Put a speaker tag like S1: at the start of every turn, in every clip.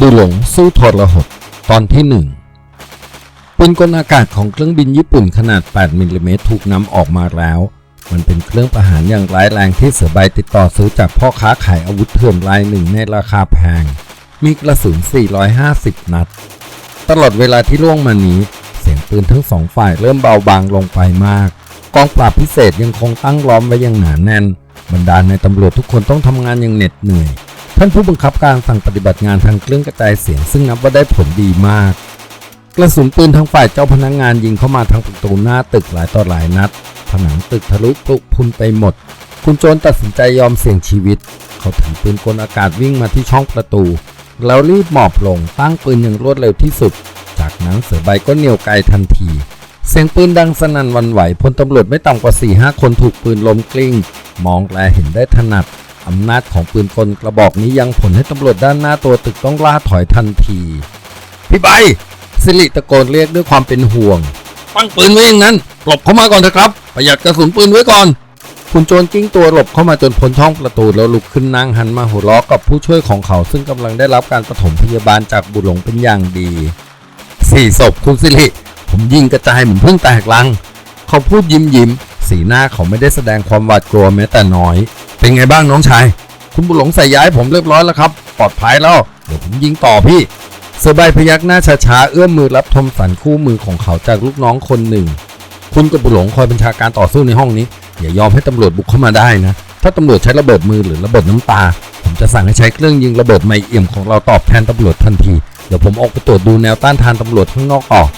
S1: ดูหลงสู้ทรหดตอนที่หนึ่งปืนกลอากาศของเครื่องบินญี่ปุ่นขนาด 8 มิลลิเมตรถูกนำออกมาแล้ว มันเป็นเครื่องประหารอย่างร้ายแรงที่เสือใบติดต่อซื้อจากพ่อค้าขายอาวุธเถื่อนรายหนึ่งในราคาแพง มีกระสุน 450 นัด ตลอดเวลาที่ล่วงมานี้ เสียงปืนทั้งสองฝ่ายเริ่มเบาบางลงไปมาก กองปราบพิเศษยังคงตั้งล้อมไว้อย่างหนาแน่น บรรดาในตำรวจทุกคนต้องทำงานอย่างเหน็ดเหนื่อย ท่านผู้บังคับการสั่งปฏิบัติงานทางเครื่องกระจายเสียง ซึ่งนับว่าได้ผลดีมาก กระสุนปืนทางฝ่ายเจ้าพนักงานยิงเข้ามาทางประตูหน้าตึกหลายต่อหลายนัด ผนังตึกทะลุปลุกพุนไปหมด คุณโจรตัดสินใจยอมเสี่ยงชีวิต เขาถือปืนกลอากาศวิ่งมาที่ช่องประตู แล้วรีบหมอบลงตั้งปืนอย่างรวดเร็วที่สุด จากนั้นเสือใบก็เหนี่ยวไกลทันที เสียงปืนดังสนั่นวันไหวพลตำรวจไม่ต่ำกว่า4ี่ห้าคนถูกปืนล้มกลิ้ง มองแลเห็นได้ถนัด อำนาจของปืนกลกระบอกนี้ยังผลให้ตำรวจด้านหน้าตัวตึกต้องล่าถอยทันที พี่ใบสิริตะโกนเรียกด้วยความเป็นห่วง ตั้งปืนไว้อย่างนั้นหลบเข้ามาก่อนเถอะครับ ประหยัดกระสุนปืนไว้ก่อน คุณโจรกิ้งตัวหลบเข้ามาจนพ้นช่องประตูแล้วลุกขึ้นนั่งหันมาหัวเราะกับผู้ช่วยของเขาซึ่งกำลังได้รับการปฐมพยาบาลจากบุหลงเป็นอย่างดีสี่ศพคุณสิริผมยิงกระจายเหมือนเพิ่งแตกลัง เขาพูดยิ้มยิ้ม สีหน้าเขาไม่ได้แสดงความหวาดกลัวแม้แต่น้อย เป็นไงบ้างน้องชาย คุณบุหลงใส่ย้ายผมเรียบร้อยแล้วครับ ปลอดภัยแล้ว เดี๋ยวผมยิงต่อพี่เสือใบพยักหน้าช้าๆเอื้อมมือรับทมสันคู่มือของเขาจากลูกน้องคนหนึ่ง คุณกับบุหลงคอยบัญชาการต่อสู้ในห้องนี้ อย่ายอมให้ตำรวจบุกเข้ามาได้นะ ถ้าตำรวจใช้ระเบิดมือหรือระเบิดน้ำตา ผมจะสั่งให้ใช้เครื่องยิงระเบิดไมเอี่ยมของเราตอบแทนตำรวจทันที เดี๋ยวผมออกไปตรวจดูแนวต้านทานตำรวจข้างนอกออก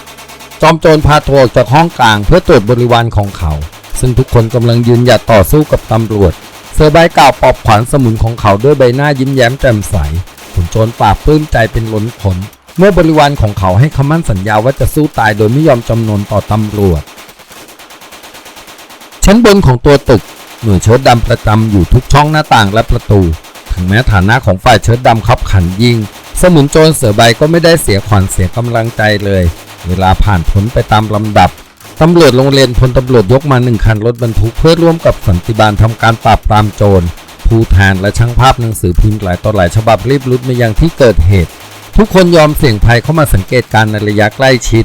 S1: จอมโจรพาตัวออกจากห้องกลางเพื่อตรวจบริวารของเขา ซึ่งทุกคนกำลังยืนหยัดต่อสู้กับตำรวจ เซอร์ใบกล่าวปอบขวัญสมุนของเขาด้วยใบหน้ายิ้มแย้มแจ่มใสขุนโจรปราบปลื้มใจเป็นล้นพ้นเมื่อบริวารของเขาให้คำมั่นสัญญาว่าจะสู้ตายโดยไม่ยอมจำนนต่อตำรวจ ชั้นบนของตัวตึกหน่วยเชิดดำประจำอยู่ทุกช่องหน้าต่างและประตู ถึงแม้ฐานะของฝ่ายเชิดดำขับขันยิงสมุนโจรเสือใบก็ไม่ได้เสียขวัญเสียกำลังใจเลย เวลาผ่านพ้นไปตามลำดับ ตำรวจโรงเรียนพลตำรวจยกมาหนึ่งคันรถบรรทุกเพื่อร่วมกับสันติบาลทำการปราบปรามโจรผู้แทนและช่างภาพหนังสือพิมพ์หลายต่อหลายฉบับรีบรุดมายังที่เกิดเหตุ ทุกคนยอมเสี่ยงภัยเข้ามาสังเกตการณ์ในระยะใกล้ชิด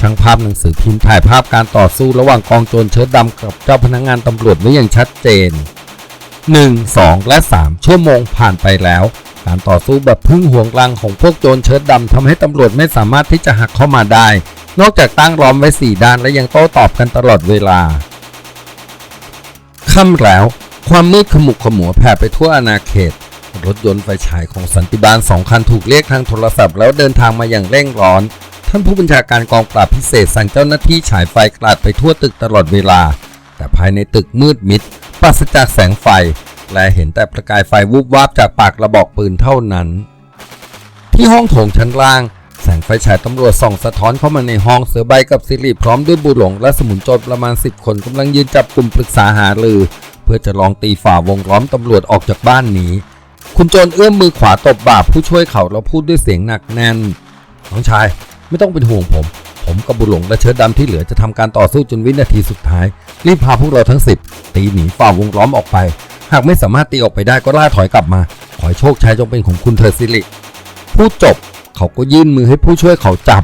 S1: ช่างภาพหนังสือพิมพ์ถ่ายภาพการต่อสู้ระหว่างกองโจรเชิดดำกับเจ้าพนักงานตำรวจไว้อย่างชัดเจน 1 2 และ 3 ชั่วโมงผ่านไปแล้ว การต่อสู้แบบพึ่งห่วงรังของพวกโจรเชิดดำทำให้ตำรวจไม่สามารถที่จะหักเข้ามาได้ นอกจากตั้งล้อมไว้4ด้านและยังโต้ตอบกันตลอดเวลาค่ำแล้ว ความมืดขมุกขมัวแผ่ไปทั่วอาณาเขต รถยนต์ไฟฉายของสันติบาลสองคันถูกเรียกทางโทรศัพท์แล้วเดินทางมาอย่างเร่งร้อน ท่านผู้บัญชาการกองปราบพิเศษสั่งเจ้าหน้าที่ฉายไฟกลาดไปทั่วตึกตลอดเวลา แต่ภายในตึกมืดมิดปราศจากแสงไฟ และเห็นแต่ประกายไฟวูบวาบจากปากกระบอกปืนเท่านั้น ที่ห้องโถงชั้นล่าง แสงไฟฉายตำรวจส่องสะท้อนเข้ามาในห้องเสือใบกับสิริพร้อมด้วยบุหลงและสมุนโจรประมาณ 10 คนกำลังยืนจับกลุ่มปรึกษาหารือ เพื่อจะลองตีฝ่าวงล้อมตำรวจออกจากบ้านหนีคุณโจรเอื้อมมือขวาตบบ่าผู้ช่วยเขาแล้วพูดด้วยเสียงหนักแน่นน้องชายไม่ต้องเป็นห่วงผม ผมกับบุหลงและเชิดดำที่เหลือจะทำการต่อสู้จนวินาทีสุดท้าย รีบพาพวกเราทั้ง 10 ตีหนีฝ่าวงล้อมออกไป หากไม่สามารถตีออกไปได้ก็ล่าถอยกลับมา ขอให้โชคชัยจงเป็นของคุณเถิดสิริพูดจบ เขาก็ยื่นมือให้ผู้ช่วยเขาจับ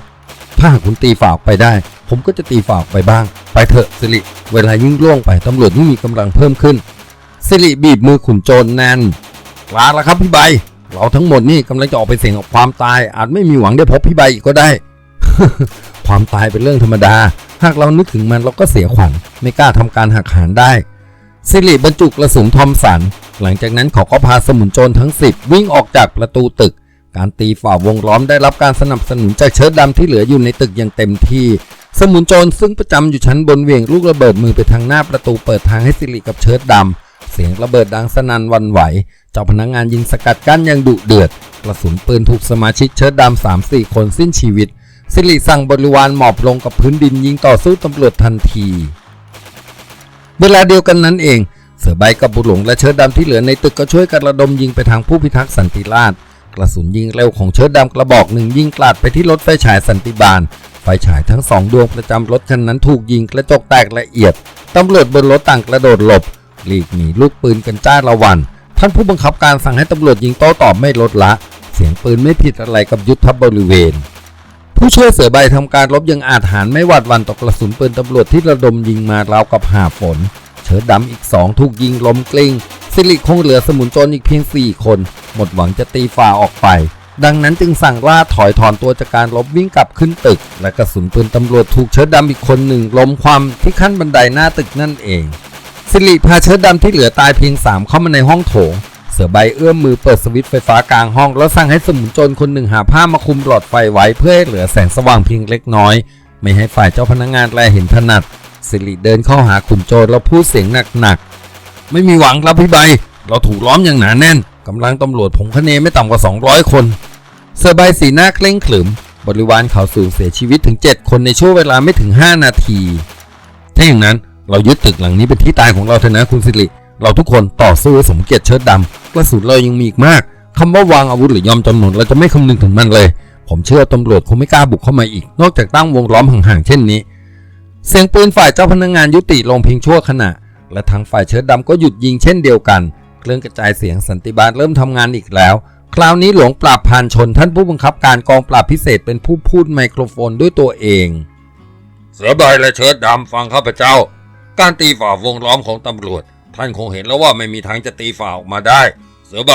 S1: ถ้าหากคุณตีฝ่าออกไปได้ ผมก็จะตีฝ่าออกไปบ้าง ไปเถอะสิริ เวลายิ่งล่วงไปตำรวจยิ่งมีกำลังเพิ่มขึ้น สิริบีบมือขุนโจรแน่นลาแล้วครับพี่ใบ เราทั้งหมดนี่กำลังจะออกไปเสี่ยงกับความตาย อาจไม่มีหวังได้พบพี่ใบอีกก็ได้ ความตายเป็นเรื่องธรรมดา หากเรานึกถึงมันเราก็เสียขวัญ ไม่กล้าทำการหักหานได้สิริบรรจุกระสุนทอมสัน หลังจากนั้นเขาก็พาสมุนโจรทั้งสิบวิ่งออกจากประตูตึก การตีฝ่าวงล้อมได้รับการสนับสนุนจากเชิดดำที่เหลืออยู่ในตึกอย่างเต็มที่ สมุนโจรซึ่งประจำอยู่ชั้นบนเวียงลูกระเบิดมือไปทางหน้าประตูเปิดทางให้สิริกับเชิดดำ เสียงระเบิดดังสนั่นวันไหว เจ้าพนักงานยิงสกัดกั้นอย่างดุเดือด กระสุนปืนถูกสมาชิกเชิดดำสามสี่คนสิ้นชีวิต สิริสั่งบริวารหมอบลงกับพื้นดินยิงต่อสู้ตำรวจทันที เวลาเดียวกันนั้นเอง เสือใบกับบุหลงและเชิดดำที่เหลือในตึกก็ช่วยกันระดมยิงไปทางผู้พิทักษ์สันติราษฎร์ กระสุนยิงเร็วของเชิดดำกระบอกหนึ่งยิงกลาดไปที่รถไฟฉายสันติบาล ไฟฉายทั้งสองดวงประจำรถคันนั้นถูกยิงกระจกแตกละเอียด ตำรวจบนรถต่างกระโดดหลบ หลีกหนีลูกปืนกันจ้าละวัน ท่านผู้บังคับการสั่งให้ตำรวจยิงโต้ตอบไม่ลดละ เสียงปืนไม่ผิดอะไรกับยุทธบริเวณ ผู้ช่วยเสือใบทำการรบยังอาจหารไม่หวัดวันต่อกระสุนปืนตำรวจที่ระดมยิงมาราวกับหาฝน เชิดดำอีกสองถูกยิงล้มกลิ้งสิริคงเหลือสมุนโจรอีกเพียง 4 คน หมดหวังจะตีฝ่าออกไป ดังนั้นจึงสั่งล่าถอยถอนตัวจากการลบวิ่งกลับขึ้นตึก และกระสุนปืนตำรวจถูกเชิดดำอีกคนหนึ่งล้มความที่ขั้นบันไดหน้าตึกนั่นเอง สิริพาเชิดดำที่เหลือตายเพียง 3 เข้ามาในห้องโถง เสือใบเอื้อมมือเปิดสวิตช์ไฟฟ้ากลางห้อง แล้วสั่งให้สมุนโจรคนหนึ่งหาผ้ามาคลุมหลอดไฟไว้เพื่อให้เหลือแสงสว่างเพียงเล็กน้อย ไม่ให้ฝ่ายเจ้าพนักงานแลเห็นถนัด สิริเดินเข้าหากลุ่มโจรแล้วพูดเสียงหนักๆ ไม่มีหวังครับพี่ใบ เราถูกล้อมอย่างหนาแน่นกำลังตำรวจผงคะเนไม่ต่ำกว่า 200 คนเสือใบสีหน้าเคร่งขรึม บริวารเขาสูญเสียชีวิตถึง 7 คนในช่วงเวลาไม่ถึง 5 นาที ถ้าอย่างนั้นเรายึดตึกหลังนี้เป็นที่ตายของเราเถอะนะคุณสิริ เราทุกคนต่อสู้สมเกียรติเชิดดำกระสุนเรายังมีอีกมากคำว่าวางอาวุธหรือยอมจำนนเราจะไม่คำนึงถึงมันเลย ผมเชื่อตำรวจคงไม่กล้าบุกเข้ามาอีก นอกจากตั้งวงล้อมห่างๆเช่นนี้ เสียงปืนฝ่ายเจ้าพนักงานยุติลงเพียงชั่วขณะ และทางฝ่ายเชิดดำก็หยุดยิงเช่นเดียวกัน เครื่องกระจายเสียงสันติบาลเริ่มทำงานอีกแล้ว คราวนี้หลวงปราบพานชนท่านผู้บังคับการกองปราบพิเศษเป็นผู้พูดไมโครโฟนด้วยตัวเอง เสือใบและเชิดดำฟังข้าพเจ้า การตีฝ่าวงล้อมของตำรวจ ท่านคงเห็นแล้วว่าไม่มีทางจะตีฝ่าออกมาได้ เสือใบ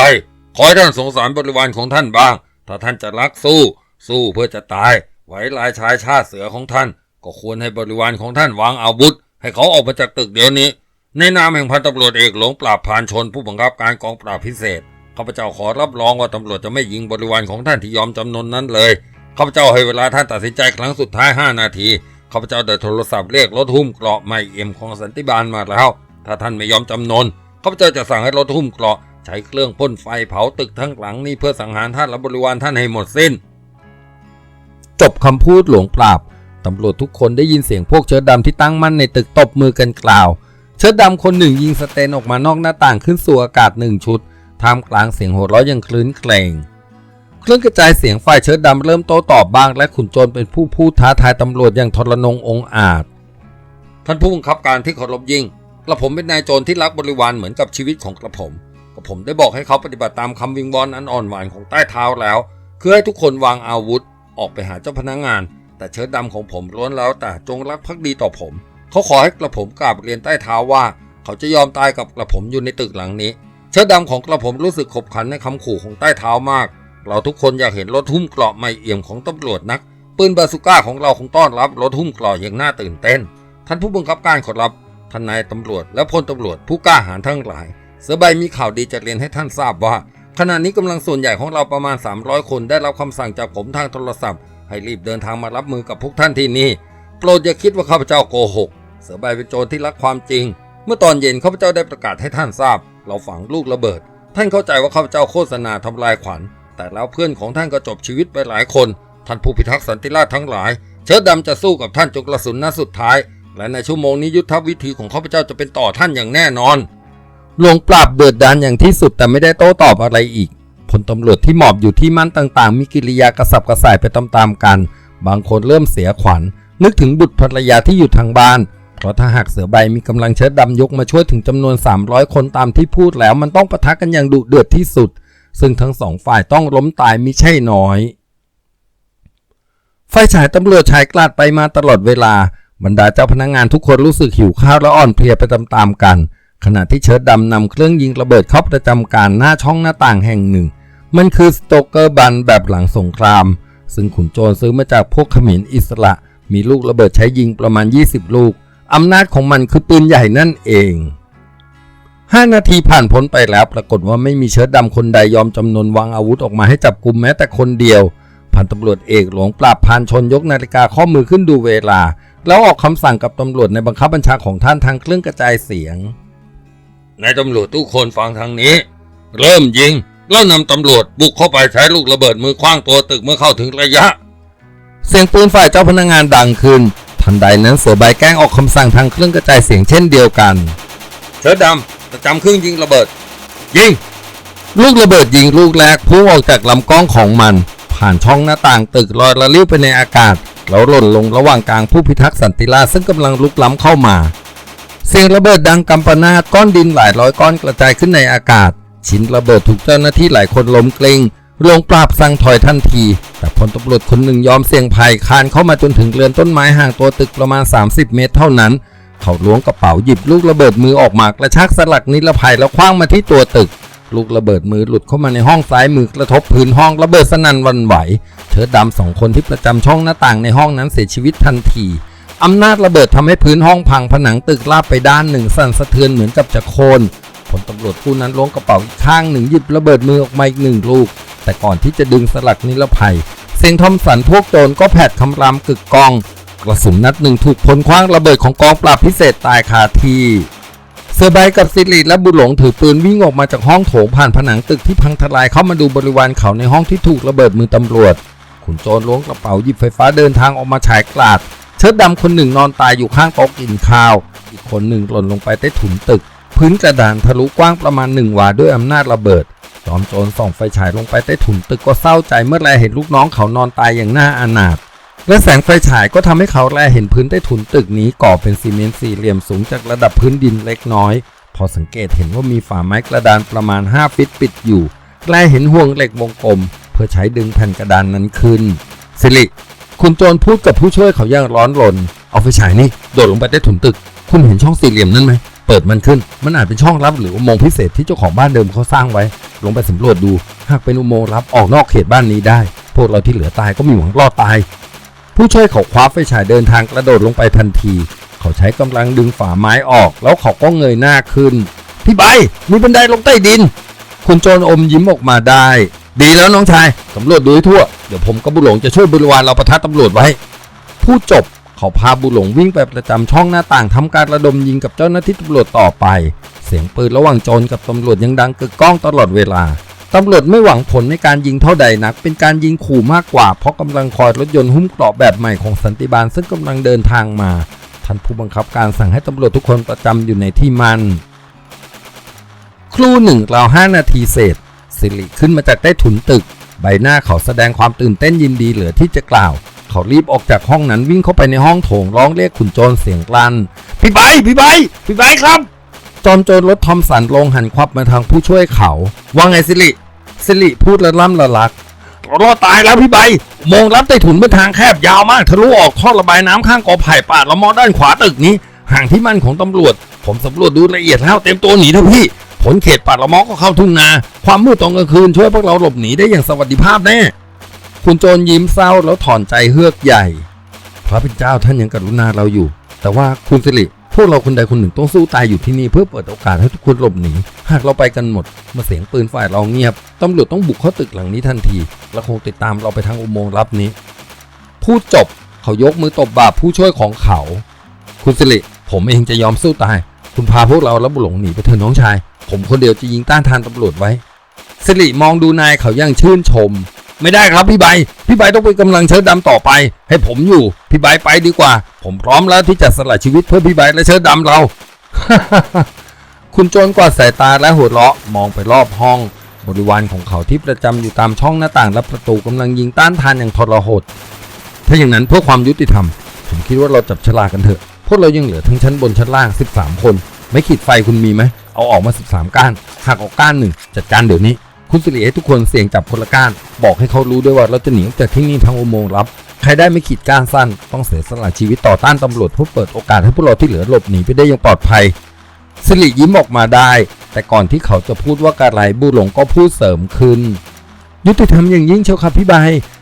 S1: ขอให้ท่านสงสารบริวารของท่านบ้าง ถ้าท่านจะรักสู้ สู้เพื่อจะตาย ไว้ลายชายชาติเสือของท่าน ก็ควรให้บริวารของท่านวางอาวุธ ให้เขาออกมาจากตึกเดี๋ยวนี้ ในนามแห่งพันตำรวจเอกหลวงปราบพานชนผู้บังคับการกองปราบพิเศษข้าพเจ้าขอรับรองว่าตำรวจจะไม่ยิงบริวารของท่านที่ยอมจำนนนั้นเลยข้าพเจ้าให้เวลาท่านตัดสินใจครั้งสุดท้าย 5 นาทีข้าพเจ้าได้โทรศัพท์เรียกรถหุ้มเกราะใหม่เอ็มของสันติบาลมาแล้ว ถ้าท่านไม่ยอมจำนนข้าพเจ้าจะสั่งให้รถหุ้มเกราะใช้เครื่องพ่นไฟเผาตึกทั้งหลังนี้เพื่อสังหารท่านและบริวารท่านให้หมดสิ้น จบคำพูดหลวงปราบ ตำรวจทุกคนได้ยินเสียงพวกเชิดดำที่ตั้งมั่นในตึกตบมือกันกล่าว เชิดดำคนหนึ่งยิงสเตนออกมานอกหน้าต่างขึ้นสู่อากาศหนึ่งชุดท่ามกลางเสียงโห่ร้อยยังคลื้นเคลงเครื่องกระจายเสียงฝ่ายเชิดดำเริ่มโต้ตอบบ้าง และขุนโจรเป็นผู้พูดท้าทายตำรวจอย่างทรนงองอาจ ท่านผู้บังคับการที่เคารพยิ่งกระผมเป็นนายโจรที่รักบริวารเหมือนกับชีวิตของกระผมกระผมได้บอกให้เขาปฏิบัติตามคำวิงวอนอันอ่อนหวานของใต้เท้าแล้ว คือให้ทุกคนวางอาวุธ ออกไปหาเจ้าพนักงาน แต่เชิดดำของผมล้วนแล้วแต่จงรักภักดีต่อผม เขาขอให้กระผมกราบเรียนใต้เท้าว่า เขาจะยอมตายกับกระผมอยู่ในตึกหลังนี้ เชิดดำของกระผมรู้สึกขบขันในคำขู่ของใต้เท้ามาก เราทุกคนอยากเห็นรถหุ้มเกราะไม่เอี่ยมของตำรวจนัก ปืนบาซูก้าของเราคงต้อนรับรถหุ้มเกราะอย่างน่าตื่นเต้น ท่านผู้บังคับการขอรับท่านนายตำรวจและพลตำรวจผู้กล้าหาญทั้งหลายเสือใบมีข่าวดีจะเรียนให้ท่านทราบว่าขณะนี้กำลังส่วนใหญ่ของเราประมาณ 300 คนได้รับคำสั่งจากผมทางโทรศัพท์ ให้รีบเดินทางมารับมือกับพวกท่านที่นี่ โปรดอย่าคิดว่าข้าพเจ้าโกหก เสือใบเป็นโจรที่รักความจริง เมื่อตอนเย็นข้าพเจ้าได้ประกาศให้ท่านทราบ เราฝังลูกระเบิด ท่านเข้าใจว่าข้าพเจ้าโฆษณาทำลายขวัญ แต่แล้วเพื่อนของท่านก็จบชีวิตไปหลายคน ท่านผู้พิทักษ์สันติราษฎร์ทั้งหลาย เชิดดำจะสู้กับท่านจนกระสุนนัดสุดท้าย และในชั่วโมงนี้ยุทธวิธีของข้าพเจ้าจะเป็นต่อท่านอย่างแน่นอน หลวงปราบเดือดดานอย่างที่สุดแต่ไม่ได้โต้ตอบอะไรอีก พลตำรวจที่หมอบอยู่ที่มั่นต่างๆ มีกิริยากระสับกระส่ายไปตามๆกัน บางคนเริ่มเสียขวัญ นึกถึงบุตรภรรยาที่อยู่ทางบ้าน เพราะถ้าหากเสือใบมีกำลังเชิดดำยกมาช่วยถึงจำนวน 300 คนตามที่พูดแล้วมันต้องปะทะกันอย่างดุเดือดที่สุด ซึ่งทั้งสองฝ่ายต้องล้มตายมิใช่น้อยไฟฉายตำรวจฉายกลาดไปมาตลอดเวลา บรรดาเจ้าพนักงงานทุกคนรู้สึกหิวข้าวและอ่อนเพลียไปตามๆกัน ขณะที่เชิดดำนำเครื่องยิงระเบิดเข้าประจำการหน้าช่องหน้าต่างแห่งหนึ่ง มันคือสโตเกอร์บันแบบหลังสงคราม ซึ่งขุนโจรซื้อมาจากพวกขมรอิสระ มีลูกระเบิดใช้ยิงประมาณ 20 ลูก อำนาจของมันคือปืนใหญ่นั่นเอง 5 นาทีผ่านพ้นไปแล้วปรากฏว่าไม่มีเชิดดำคนใดยอมจำนนวางอาวุธออกมาให้จับกลุ่มแม้แต่คนเดียว พันตำรวจเอกหลวงปราบพานชนยกนาฬิกาข้อมือขึ้นดูเวลา แล้วออกคำสั่งกับตำรวจในบังคับบัญชาของท่านทางเครื่องกระจายเสียงนายตำรวจทุกคนฟังทางนี้ เริ่มยิง แล้วนำตำรวจบุกเข้าไปใช้ลูกระเบิดมือคว้างตัวตึกเมื่อเข้าถึงระยะ เสียงปืนฝ่ายเจ้าพนักงานดังขึ้น ทันใดนั้นเสือใบแกล้งออกคำสั่งทางเครื่องกระจายเสียงเช่นเดียวกัน เชิดดำประจำเครื่องยิงระเบิด ยิง ลูกระเบิดยิงลูกแรกพุ่งออกจากลำกล้องของมัน ผ่านช่องหน้าต่างตึกลอยระลิ้วไปในอากาศ แล้วหล่นลงระหว่างกลางผู้พิทักษ์สันติราษฎร์ซึ่งกำลังลุกล้ำเข้ามาเสียงระเบิดดังกำปนาตก้อนดินหลายร้อยก้อนกระจายขึ้นในอากาศ ชิ้นระเบิดถูกเจ้าหน้าที่หลายคนล้มเกรงโรงปราบสั่งถอยทันที แต่พลตำรวจคนหนึ่งยอมเสี่ยงภัยคานเข้ามาจนถึงเรือนต้นไม้ห่างตัวตึกประมาณ 30 เมตรเท่านั้น เขาล้วงกระเป๋าหยิบลูกระเบิดมือออกมากระชากสลักนิรภัยแล้วคว้างมาที่ตัวตึก ลูกระเบิดมือหลุดเข้ามาในห้องซ้ายมือกระทบพื้นห้องระเบิดสนั่นวันไหว เชิดดำสองคนที่ประจำช่องหน้าต่างในห้องนั้นเสียชีวิตทันทีอำนาจระเบิดทำให้พื้นห้องพังผนังตึกลาบไปด้านหนึ่งสั่นสะเทือนเหมือนกับจะโค่น ผลตำรวจผู้นั้นล้วงกระเป๋าอีกข้างหนึ่งหยิบระเบิดมือออกมาอีกหนึ่งลูก แต่ก่อนที่จะดึงสลักนิรภัย เสียงทอมสันพวกโจรก็แผดคำรามกึกกอง กระสุนนัดหนึ่งถูกพลคว้างระเบิดของกองปราบพิเศษตายคาที่เสือใบกับสิริและบุหลงถือปืนวิ่งออกมาจากห้องโถงผ่านผนังตึกที่พังทลายเข้ามาดูบริวารเขาในห้องที่ถูกระเบิดมือตำรวจ ขุนโจรล้วงกระเป๋าหยิบไฟฟ้าเดินทางออกมาฉายกลาด เชิดดำคนหนึ่งนอนตายอยู่ข้างโต๊ะกินข้าว อีกคนหนึ่งหล่นลงไปใต้ถุนตึก พื้นกระดานทะลุกว้างประมาณหนึ่งวาด้วยอำนาจระเบิด จอมโจรส่องไฟฉายลงไปใต้ถุนตึกก็เศร้าใจเมื่อแลเห็นลูกน้องเขานอนตายอย่างน่าอนาถ และแสงไฟฉายก็ทำให้เขาแลเห็นพื้นใต้ถุนตึกนี้ก่อเป็นซีเมนต์สี่เหลี่ยมสูงจากระดับพื้นดินเล็กน้อย พอสังเกตเห็นว่ามีฝาไม้กระดานประมาณ 5 ฟิตปิดอยู่แลเห็นห่วงเหล็กวงกลม เพื่อใช้ดึงแผ่นกระดานนั้นขึ้น สิริ คุณโจรพูดกับผู้ช่วยเขาอย่างร้อนรน เอาไฟฉายนี่โดดลงไปใต้ถุนตึก คุณเห็นช่องสี่เหลี่ยมนั่นไหม เปิดมันขึ้น มันอาจเป็นช่องลับหรืออุโมงค์พิเศษที่เจ้าของบ้านเดิมเขาสร้างไว้ ลงไปสำรวจดู หากเป็นอุโมงค์ลับออกนอกเขตบ้านนี้ได้ พวกเราที่เหลือตายก็มีหวังรอดตาย ผู้ช่วยเขาคว้าไฟฉายเดินทางกระโดดลงไปทันที เขาใช้กำลังดึงฝาไม้ออก แล้วเขาก็เงยหน้าขึ้น พี่ใบมีบันไดลงใต้ดิน คุณโจรอมยิ้มออกมาได้ ดีแล้วน้องชายสำรวจดูให้ทั่ว เดี๋ยวผมกับบุหลงจะช่วยบริวารเราประทัดตำรวจไว้ ผู้จบ เขาพาบุหลงวิ่งไปประจำช่องหน้าต่างทำการระดมยิงกับเจ้าหน้าที่ตำรวจต่อไป เสียงปืนระหว่างโจรกับตำรวจยังดังกึกก้องตลอดเวลาตำรวจไม่หวังผลในการยิงเท่าใดนัก เป็นการยิงขู่มากกว่า เพราะกำลังคอยรถยนต์หุ้มเกราะแบบใหม่ของสันติบาลซึ่งกำลังเดินทางมา ท่านผู้บังคับการสั่งให้ตำรวจทุกคนประจำอยู่ในที่มัน ครู่หนึ่งราวห้านาทีเศษ สิริขึ้นมาจากใต้ถุนตึก ใบหน้าเขาแสดงความตื่นเต้นยินดีเหลือที่จะกล่าว เขารีบออกจากห้องนั้นวิ่งเข้าไปในห้องโถงร้องเรียกขุนโจรเสียงกลันพี่ใบพี่ใบพี่ใบครับ จอมโจรรถทอมสันลงหันควับมาทางผู้ช่วยเขา ว่าไงสิริสิริพูดละล่ำละลักรอดตายแล้วพี่ใบมองรับใต้ถุนเป็นทางแคบยาวมากทะลุออกท่อระบายน้ำข้างกอไผ่ป่าละมอด้านขวาตึกนี้ ห่างที่มั่นของตำรวจ ผมสำรวจดูละเอียดแล้วเต็มตัวหนีเถอะพี่ผลเขตป่าละมอก็เข้าทุ่งนา ความมืดตอนกลางคืนช่วยพวกเราหลบหนีได้อย่างสวัสดิภาพแน่ คุณโจรยิ้มเศร้าแล้วถอนใจเฮือกใหญ่ พระเป็นเจ้าท่านยังกรุณาเราอยู่ แต่ว่าคุณสิริพวกเราคนใดคนหนึ่งต้องสู้ตายอยู่ที่นี่เพื่อเปิดโอกาสให้ทุกคนหลบหนี หากเราไปกันหมดเมื่อเสียงปืนฝ่ายเราเงียบ ตำรวจต้องบุกเข้าตึกหลังนี้ทันที และคงติดตามเราไปทางอุโมงค์ลับนี้ พูดจบเขายกมือตบบ่าผู้ช่วยของเขา คุณสิริผมเองจะยอมสู้ตาย คุณพาพวกเราและบุหลงหนีไปเถอะน้องชาย ผมคนเดียวจะยิงต้านทานตำรวจไว้สิริมองดูนายเขายังชื่นชม ไม่ได้ครับพี่ใบ พี่ใบต้องเป็นกำลังเชิดดำต่อไป ให้ผมอยู่ พี่ใบไปดีกว่า ผมพร้อมแล้วที่จะสละชีวิตเพื่อพี่ใบและเชิดดำเรา คุณโจรกวาดสายตาและหัวเราะมองไปรอบห้อง บริวารของเขาที่ประจำอยู่ตามช่องหน้าต่างและประตูกำลังยิงต้านทานอย่างทรหด ถ้าอย่างนั้นเพื่อความยุติธรรม ผมคิดว่าเราจับฉลากกันเถอะ พวกเรายังเหลือทั้งชั้นบนชั้นล่าง 13 คน ไม่ขีดไฟคุณมีไหม เอาออกมา 13 ก้านหากออกก้านหนึ่งจัดการเดี๋ยวนี้ คุณสิริให้ทุกคนเสี่ยงจับคนละก้าน บอกให้เขารู้ด้วยว่าเราจะหนีจากที่นี่ทางอุโมงค์ลับ ใครได้ไม่ขีดก้านสั้น ต้องเสียสละชีวิตต่อต้านตำรวจเพื่อเปิดโอกาสให้พวกเราที่เหลือหลบหนีไปได้อย่างปลอดภัยสิริยิ้มออกมาได้ แต่ก่อนที่เขาจะพูดว่าการไรบูหลงก็พูดเสริมขึ้น ยุติธรรมอย่างยิ่งเชียวครับพี่ใบ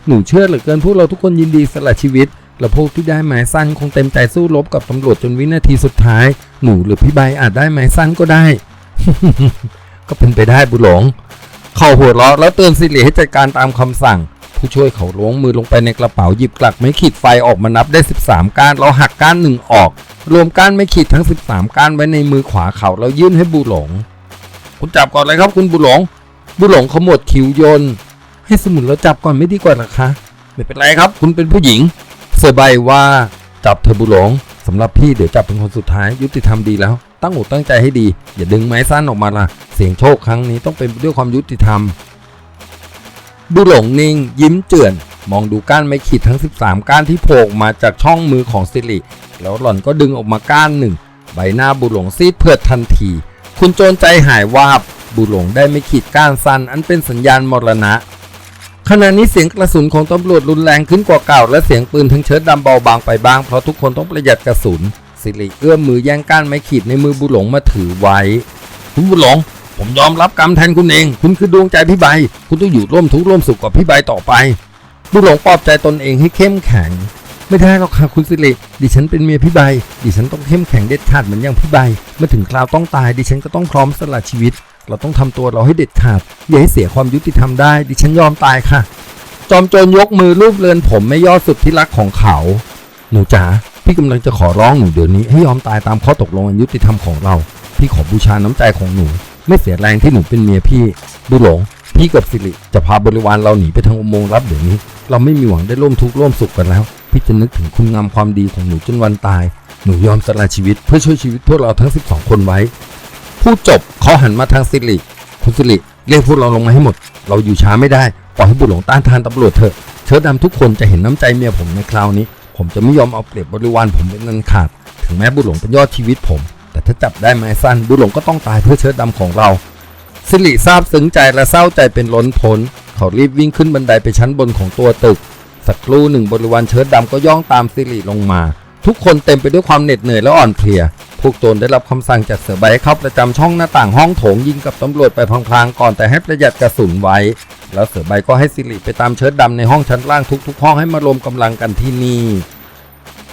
S1: หนูเชื่อเหลือเกินพวกเราทุกคนยินดีสละชีวิตและพวกที่ได้หมายสั้นคงเต็มใจสู้รบกับตำรวจจนวินาทีสุดท้าย หนูหรือพี่ใบาอาจได้หมายสั้นก็ได้ ก็เป็นไปได้บุหลง เขาหัวเราะแล้วเตือนสิริให้จัดการตามคำสั่ง ผู้ช่วยเขาล้วงมือลงไปในกระเป๋าหยิบกลักไม้ขีดไฟออกมานับได้ 13 ก้านแล้วหักก้านหนึ่งออก รวมก้านไม้ขีดทั้ง 13 ก้านไว้ในมือขวาเขาแล้วยื่นให้บุหลง คุณจับก่อนเลยครับคุณบุหลงบุหลงขมวดคิ้วยนให้สมุนเราจับก่อนไม่ดีกว่าหรอคะไม่เป็นไรครับ คุณเป็นผู้หญิงเสบายว่าจับเธอบุหลงสำหรับพี่เดี๋ยวจับเป็นคนสุดท้ายยุติธรรมดีแล้ว ตั้งอกตั้งใจให้ดี อย่าดึงไม้สั้นออกมาล่ะ เสียงโชคครั้งนี้ต้องเป็นด้วยความยุติธรรมบุหลงนิ่ง ยิ้มเจือน มองดูก้านไม้ขีดทั้ง 13 ก้านที่โผล่มาจากช่องมือของสิริแล้วหล่อนก็ดึงออกมาก้านหนึ่ง ใบหน้าบุหลงซีดเผือดทันที คุณโจรใจหายวาบ บุหลงได้ไม่ขีดก้านสั้นอันเป็นสัญญาณมรณะขณะนี้เสียงกระสุนของตำรวจรุนแรงขึ้นกว่าเก่า และเสียงปืนทั้งเชิดดำเบาบางไปบ้างเพราะทุกคนต้องประหยัดกระสุน สิริเอื้อมมือแย่งก้านไม้ขีดในมือบุหลงมาถือไว้ คุณบุหลง ผมยอมรับกรรมแทนคุณเอง คุณคือดวงใจพี่ใบ คุณต้องอยู่ร่วมทุกข์ร่วมสุขกับพี่ใบต่อไป บุหลงปลอบใจตนเองให้เข้มแข็ง ไม่ได้หรอกค่ะคุณสิริ ดิฉันเป็นเมียพี่ใบ ดิฉันต้องเข้มแข็งเด็ดขาดเหมือนอย่างพี่ใบ เมื่อถึงคราวต้องตาย ดิฉันก็ต้องพร้อมสละชีวิต เราต้องทำตัวเราให้เด็ดขาด อย่าให้เสียความยุติธรรมได้ ดิฉันยอมตายค่ะ จอมโจรยกมือรูปเรือนผมไม่ย่อสุดที่รักของเขา หนูจ๋า พี่กำลังจะขอร้องหนูเดี๋ยวนี้ให้ยอมตายตามข้อตกลงอันยุติธรรมของเรา พี่ขอบูชาน้ำใจของหนู ไม่เสียแรงที่หนูเป็นเมียพี่บุหลง พี่กับสิริจะพาบริวารเราหนีไปทางอุโมงค์ลับเดี๋ยวนี้ เราไม่มีหวังได้ร่วมทุกข์ร่วมสุขกันแล้ว พี่จะนึกถึงคุณงามความดีของหนูจนวันตาย หนูยอมสละชีวิต เพื่อช่วยชีวิตพวกเราทั้ง 12 คนไว้ พูดจบเขาหันมาทางสิริ คุณสิริเรียกพวกเราลงมาให้หมด เราอยู่ช้าไม่ได้ปล่อยให้บุหลงต้านทานตำรวจเถอะเชิดดำทุกคนจะเห็นน้ำใจเมียผมในคราวนี้ ผมจะไม่ยอมเอาเปรียบบริวารผมเป็นนันขาด ถึงแม้บุหลงเป็นยอดชีวิตผม แต่ถ้าจับได้ไม้สั้นบุหลงก็ต้องตายเพื่อเชิดดำของเราสิริทราบซึ้งใจและเศร้าใจเป็นล้นพ้นเขารีบวิ่งขึ้นบันไดไปชั้นบนของตัวตึก สักครู่หนึ่งบริวารเชิดดำก็ย่องตามสิริลงมา ทุกคนเต็มไปด้วยความเหน็ดเหนื่อยและอ่อนเพลีย พวกโจรได้รับคำสั่งจากเสือใบให้เข้าประจำช่องหน้าต่างห้องโถงยิงกับตำรวจไปพลางๆก่อนแต่ให้ประหยัดกระสุนไว้ แล้วเสือใบก็ให้สิริไปตามเชิดดำในห้องชั้นล่างทุกๆห้องให้มารวมกำลังกันที่นี่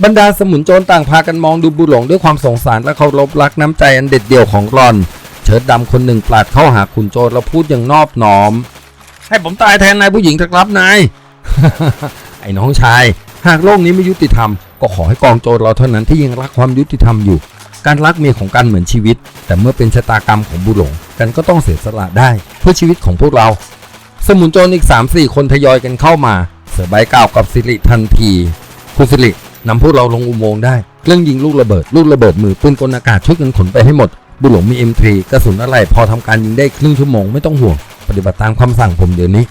S1: บรรดาสมุนโจรต่างพากันมองดูบุหลงด้วยความสงสารและเคารพรักน้ำใจอันเด็ดเดี่ยวของรอน เชิดดำคนหนึ่งปลาดเข้าหาขุนโจรแล้วพูดอย่างนอบน้อม ให้ผมตายแทนนายผู้หญิงเถอะครับนายไอ้น้องชาย หากโลกนี้ไม่ยุติธรรม ก็ขอให้กองโจรเราเท่านั้นที่ยังรักความยุติธรรมอยู่ การรักเมียของกันเหมือนชีวิต แต่เมื่อเป็นชะตากรรมของบุหลงกันก็ต้องเสียสละได้ เพื่อชีวิตของพวกเรา สมุนโจรอีก 3-4 คนทยอยกันเข้ามา เสือใบกล่าวกับสิริทันทีคุณสิรินำพวกเราลงอุโมงค์ได้เครื่องยิงลูกระเบิดลูกระเบิดมือปืนกลอากาศช่วยกันขนไปให้หมด บุหลงมี M3 กระสุนอะไรพอทำการยิงได้ครึ่งชั่วโมงไม่ต้องห่วง ปฏิบัติตามคำสั่งผมเดี๋ยวนี้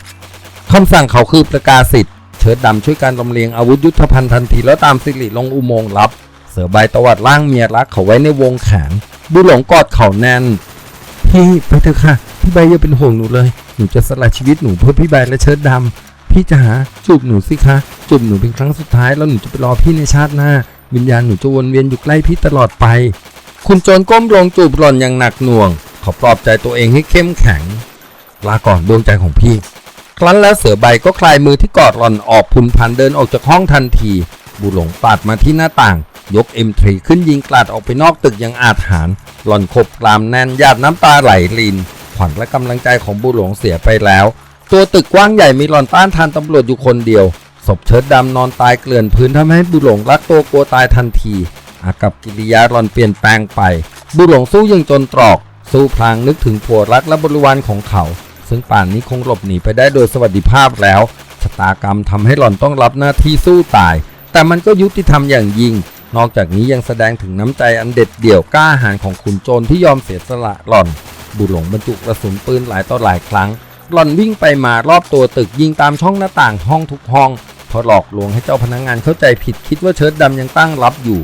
S1: คำสั่งเขาคือประกาศสิทธิ์ ชิดดำช่วยการลำเลียงอาวุธยุทธภัณฑ์ทันทีแล้วตามสิริลงอุโมงค์ลับ เสือใบตวัดล่างเมียรักเขาไว้ในวงแขนบุหลงกอดเขาแน่นพี่ไปเถอะค่ะพี่ใบอย่าเป็นห่วงหนูเลยหนูจะสละชีวิตหนูเพื่อพี่ใบและเชิดดำพี่จ๋าจูบหนูสิคะจูบหนูเป็นครั้งสุดท้ายแล้วหนูจะไปรอพี่ในชาติหน้า วิญญาณหนูจะวนเวียนอยู่ใกล้พี่ตลอดไป คุณโจรก้มลงจูบหล่อนอย่างหนักหน่วงขาปลอบใจตัวเองให้เข้มแข็งลาก่อนดวงใจของพี่ ครั้นแล้วเสือใบก็คลายมือที่กอดหล่อนออกพุนพันเดินออกจากห้องทันที บุหลงปาดมาที่หน้าต่าง ยก M3 ขึ้นยิงกลาดออกไปนอกตึกอย่างอาจหารหล่อนขบกรามแน่นหยาดน้ำตาไหลริน ขวัญและกำลังใจของบุหลงเสียไปแล้ว ตัวตึกกว้างใหญ่มีหล่อนต้านทานตำรวจอยู่คนเดียวศพเชิดดำนอนตายเกลื่อนพื้นทำให้บุหลงรักตัวกลัวตายทันทีอากับกิริยาหล่อนเปลี่ยนแปลงไป บุหลงสู้ยังจนตรอก สู้พลางนึกถึงผัวรักและบริวารของเขา ซึ่งป่านนี้คงหลบหนีไปได้โดยสวัสดิภาพแล้วชะตากรรมทำให้หล่อนต้องรับหน้าที่สู้ตาย แต่มันก็ยุติธรรมอย่างยิ่ง นอกจากนี้ยังแสดงถึงน้ำใจอันเด็ดเดี่ยวกล้าหาญของขุนโจรที่ยอมเสียสละหล่อน บุหลงบรรจุกระสุนปืนหลายต่อหลายครั้ง หล่อนวิ่งไปมารอบตัวตึกยิงตามช่องหน้าต่างห้องทุกห้องเพราะหลอกลวงให้เจ้าพนักงานเข้าใจผิดคิดว่าเชิดดำยังตั้งรับอยู่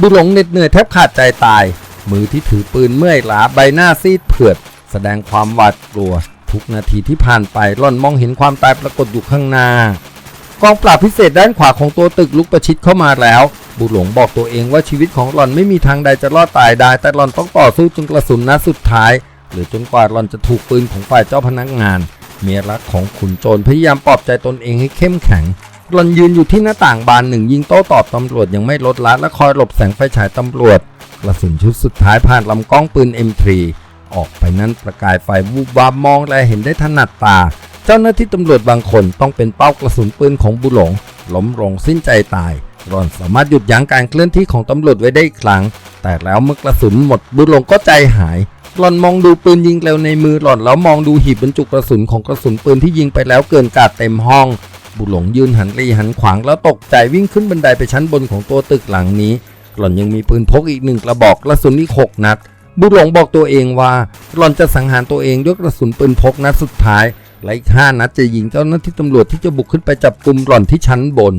S1: บุหลงเหน็ดเหนื่อยแทบขาดใจตาย มือที่ถือปืนเมื่อยล้าใบหน้าซีดเผือด แสดงความหวาดกลัว ทุกนาทีที่ผ่านไปหล่อนมองเห็นความตายปรากฏอยู่ข้างหน้ากองปราบพิเศษด้านขวาของตัวตึกลุกประชิดเข้ามาแล้ว บุหลงบอกตัวเองว่าชีวิตของหล่อนไม่มีทางใดจะรอดตายได้ แต่หล่อนต้องต่อสู้จนกระสุนนัดสุดท้าย หรือจนกว่าหล่อนจะถูกปืนของฝ่ายเจ้าพนักงาน เมียรักของขุนโจรพยายามปลอบใจตนเองให้เข้มแข็ง หล่อนยืนอยู่ที่หน้าต่างบานหนึ่งยิงโต้ตอบตำรวจยังไม่ลดละและคอยหลบแสงไฟฉายตำรวจ กระสุนชุดสุดท้ายผ่านลำกล้องปืน M3 ออกไปนั้นประกายไฟวูบวาบมองและเห็นได้ถนัดตา เจ้าหน้าที่ตำรวจบางคนต้องเป็นเป้ากระสุนปืนของบุหลงล้มลงสิ้นใจตายรอนสามารถหยุดยั้งการเคลื่อนที่ของตำรวจไว้ได้อีกครั้ง แต่แล้วเมื่อกระสุนหมดบุหลงก็ใจหายหลอนมองดูปืนยิงเร็วในมือหลอนแล้วมองดูหีบบรรจุกระสุนของกระสุนปืนที่ยิงไปแล้วเกินกาดเต็มห้อง บุหลงยืนหันรีหันขวางแล้วตกใจวิ่งขึ้นบันไดไปชั้นบนของตัวตึกหลังนี้ หล่อนยังมีปืนพกอีกหนึ่งกระบอกกระสุนอีกหกนัด บุหลงบอกตัวเองว่าหล่อนจะสังหารตัวเองด้วยกระสุนปืนพกนัดสุดท้ายและอีกห้านัดจะยิงเจ้าหน้าที่ตำรวจที่จะบุกขึ้นไปจับกลุ่มหล่อนที่ชั้นบน